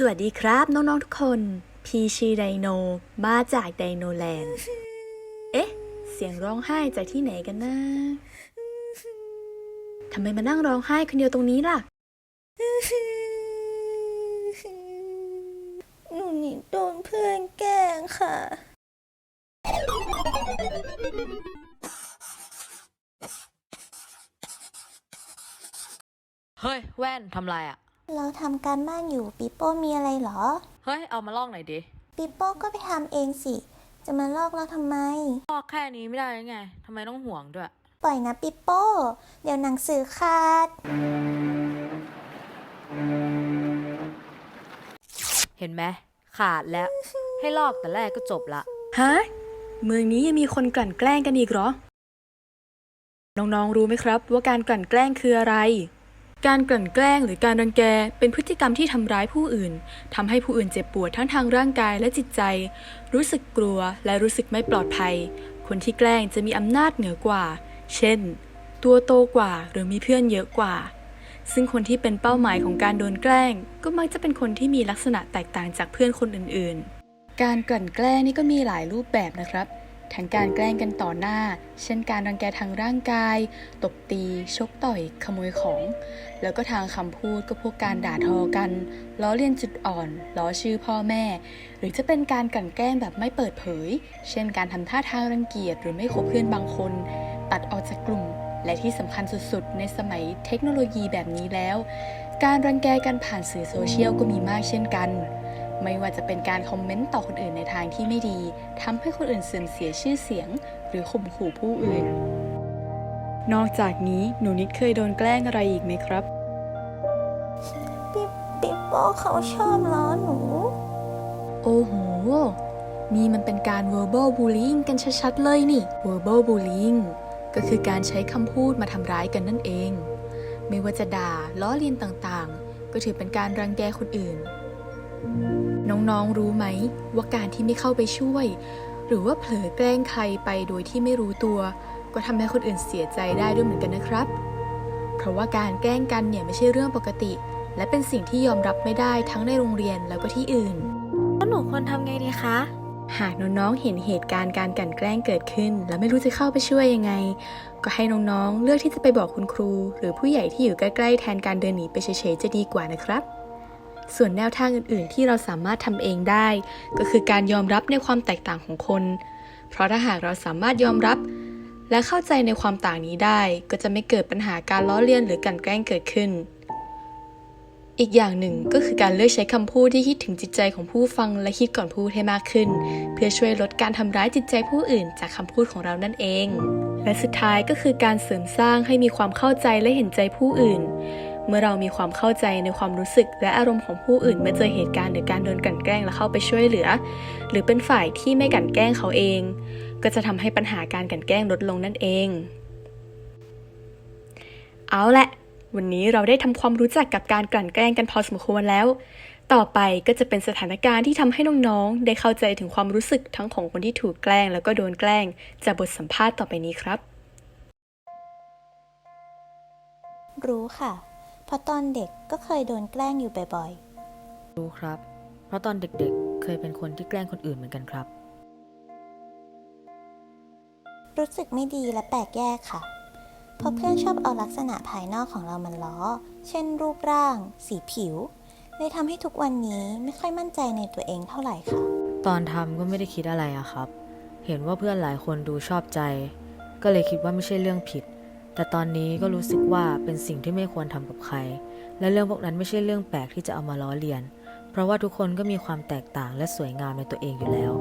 สวัสดีครับ น้อง ๆ ทุกคน พีชีไดโน มาจากไดโนแลนด์ เอ๊ะ เสียงร้องไห้จากที่ไหนกันนะทำไมมานั่งร้องไห้คนเดียวตรงนี้ล่ะ หนูนิดโดนเพื่อนแกล้งค่ะ เฮ้ย แว่นทำไรอะ่ะ เราทำการบ้านอยู่ปิโป้มีอะไรเหรอ เฮ้ย เอามาลอกหน่อยดิปิโป้ก็ไปทำเองสิ จะมาลอกเราทำไม ลอกแค่นี้ไม่ได้ยังไงทำไมต้องห่วงด้วย ปล่อยนะปิโป้ เดี๋ยวหนังสือขาด เห็นไหมขาดแล้ว ให้ลอกแต่แรกก็จบละ ฮะ เมืองนี้ยังมีคนกลั่นแกล้งกันอีกเหรอ น้องๆ รู้ไหมครับว่าการกลั่นแกล้งคืออะไร การกลั่นแกล้งหรือการรังแกเป็นพฤติกรรมที่ทำร้ายผู้อื่นทำให้ผู้อื่นเจ็บปวดทั้งทางร่างกายและจิตใจ รู้สึกกลัวและรู้สึกไม่ปลอดภัย คนที่แกล้งจะมีอำนาจเหนือกว่า เช่น ตัวโตกว่าหรือมีเพื่อนเยอะกว่า ซึ่งคนที่เป็นเป้าหมายของการโดนแกล้ง ก็มักจะเป็นคนที่มีลักษณะแตกต่างจากเพื่อนคนอื่นๆ การกลั่นแกล้งนี่ก็มีหลายรูปแบบนะครับ ทั้งการแกล้งกันต่อหน้า เช่นการรังแกทางร่างกาย ตบตี ชกต่อย ขโมยของ แล้วก็ทางคำพูดก็พวกการด่าทอกัน ล้อเลียนจุดอ่อน ล้อชื่อพ่อแม่ หรือจะเป็นการกลั่นแกล้งแบบไม่เปิดเผย เช่นการทำท่าทางรังเกียจหรือไม่คบเพื่อนบางคน ตัดออกจากกลุ่ม และที่สำคัญสุดๆ ในสมัยเทคโนโลยีแบบนี้แล้ว การรังแกกันผ่านสื่อโซเชียลก็มีมากเช่นกัน ไม่ว่าจะเป็นการคอมเมนต์ต่อคนอื่นในทางที่ไม่ดีทำให้คนอื่นเสื่อมเสียชื่อเสียง หรือข่มขู่ผู้อื่น นอกจากนี้หนูนิดเคยโดนแกล้งอะไรอีกไหมครับปิปิโป้เขาชอบล้อหนู โอ้โห นี่มันเป็นการ verbal bullying กันชัดๆเลยนี่ verbal bullying ก็คือการใช้คำพูดมาทำร้ายกันนั่นเอง ไม่ว่าจะด่าล้อเลียนต่างๆ ก็ถือเป็นการรังแกคนอื่น น้องๆรู้ไหมว่าการที่ไม่เข้าไปช่วย หรือว่าเผลอแกล้งใครไปโดยที่ไม่รู้ตัว ก็ทำให้คนอื่นเสียใจได้ด้วยเหมือนกันนะครับ เพราะว่าการแกล้งกันเนี่ยไม่ใช่เรื่องปกติ และเป็นสิ่งที่ยอมรับไม่ได้ทั้งในโรงเรียนแล้วก็ที่อื่นหนูควรทำไงดีคะ หากน้องๆเห็นเหตุการณ์การกลั่นแกล้งเกิดขึ้น แล้วไม่รู้จะเข้าไปช่วยยังไง ก็ให้น้องๆเลือกที่จะไปบอกคุณครู หรือผู้ใหญ่ที่อยู่ใกล้ๆแทนการเดินหนีไปเฉยๆจะดีกว่านะครับ ส่วนแนวทางอื่น ๆ ที่เราสามารถทำเองได้ ก็คือการยอมรับในความแตกต่างของคน เพราะถ้าหากเราสามารถยอมรับ และเข้าใจในความต่างนี้ได้ ก็จะไม่เกิดปัญหาการล้อเลียนหรือกลั่นแกล้งเกิดขึ้น อีกอย่างหนึ่งก็คือการเลือกใช้คำพูดที่คิดถึงจิตใจของผู้ฟังและคิดก่อนพูดให้มากขึ้น เพื่อช่วยลดการทำร้ายจิตใจผู้อื่น จากคำพูดของเรานั่นเอง และสุดท้ายก็คือการเสริมสร้างให้มีความเข้าใจและเห็นใจผู้อื่น เมื่อเรามีความเข้าใจในความรู้สึก และอารมณ์ของผู้อื่นเมื่อเจอเหตุการณ์หรือการโดนกลั่นแกล้งและเข้าไปช่วยเหลือ หรือเป็นฝ่ายที่ไม่กลั่นแกล้งเขาเอง ก็จะทำให้ปัญหาการกลั่นแกล้งลดลงนั่นเอง เอาละวันนี้เราได้ทำความรู้จักกับการกลั่นแกล้งกันพอสมควรแล้ว ต่อไปก็จะเป็นสถานการณ์ที่ทำให้น้องๆ ได้เข้าใจถึงความรู้สึกทั้งของคนที่ถูกแกล้ง แล้วก็โดนแกล้ง จากบทสัมภาษณ์ต่อไปนี้ครับ รู้ค่ะ เพราะตอนเด็กก็เคยโดนแกล้งอยู่บ่อยรู้ครับ เพราะตอนเด็กๆ เคยเป็นคนที่แกล้งคนอื่นเหมือนกันครับ ๆ รู้สึกไม่ดีและแปลกแยกค่ะ เพราะเพื่อนชอบเอาลักษณะภายนอกของเรามันล้อ เช่น รูปร่าง สีผิว เลยทำให้ทุกวันนี้ไม่ค่อยมั่นใจในตัวเองเท่าไหร่ค่ะ ตอนทำก็ไม่ได้คิดอะไรอะครับ เห็นว่าเพื่อนหลายคนดูชอบใจ ก็เลยคิดว่าไม่ใช่เรื่องผิด แต่ตอนนี้ก็รู้สึกว่าเป็นสิ่งที่ไม่ควรทำกับใคร และเรื่องพวกนั้นไม่ใช่เรื่องแปลกที่จะเอามาล้อเลียน เพราะว่าทุกคนก็มีความแตกต่างและสวยงามในตัวเองอยู่แล้ว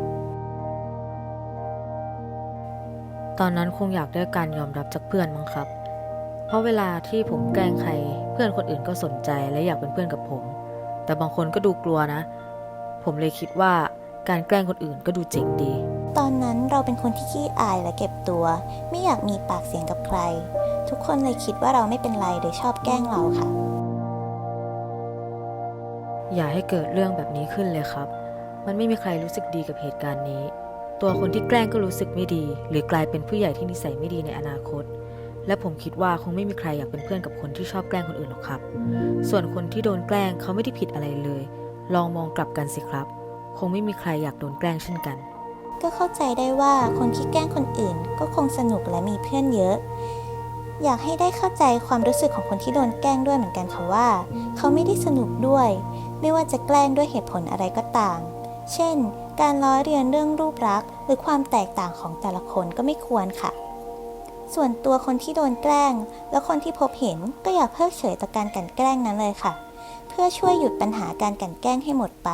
ตอนนั้นคงอยากได้การยอมรับจากเพื่อนมั้งครับ เพราะเวลาที่ผมแกล้งใคร เพื่อนคนอื่นก็สนใจและอยากเป็นเพื่อนกับผม แต่บางคนก็ดูกลัวนะ ผมเลยคิดว่าการแกล้งคนอื่นก็ดูเจ๋งดี ตอนนั้นเราเป็นคนที่ขี้อายและเก็บตัว ไม่อยากมีปากเสียงกับใคร ทุกคนเลยคิดว่าเราไม่เป็นไรเลยชอบแกล้งเราค่ะ อย่าให้เกิดเรื่องแบบนี้ขึ้นเลยครับ มันไม่มีใครรู้สึกดีกับเหตุการณ์นี้ ตัวคนที่แกล้งก็รู้สึกไม่ดี หรือกลายเป็นผู้ใหญ่ที่นิสัยไม่ดีในอนาคต และผมคิดว่าคงไม่มีใครอยากเป็นเพื่อนกับคนที่ชอบแกล้งคนอื่นหรอกครับ ส่วนคนที่โดนแกล้งเขาไม่ได้ผิดอะไรเลย ลองมองกลับกันสิครับ คงไม่มีใครอยากโดนแกล้งเช่นกัน ก็เข้าใจได้ว่าคนที่แกล้งคนอื่น ก็คงสนุกและมีเพื่อนเยอะ อยากให้ได้เข้าใจความรู้สึกของคนที่โดนแกล้งด้วยเหมือนกันค่ะว่า เขาไม่ได้สนุกด้วย ไม่ว่าจะแกล้งด้วยเหตุผลอะไรก็ตาม เช่น การล้อเลียนเรื่องรูปลักษณ์หรือความแตกต่างของแต่ละคนก็ไม่ควรค่ะส่วนตัวคนที่โดนแกล้ง และคนที่พบเห็นก็อย่าเพิกเฉยต่อการกลั่นแกล้งนั้นเลยค่ะ เพื่อช่วยหยุดปัญหาการกลั่นแกล้งให้หมดไป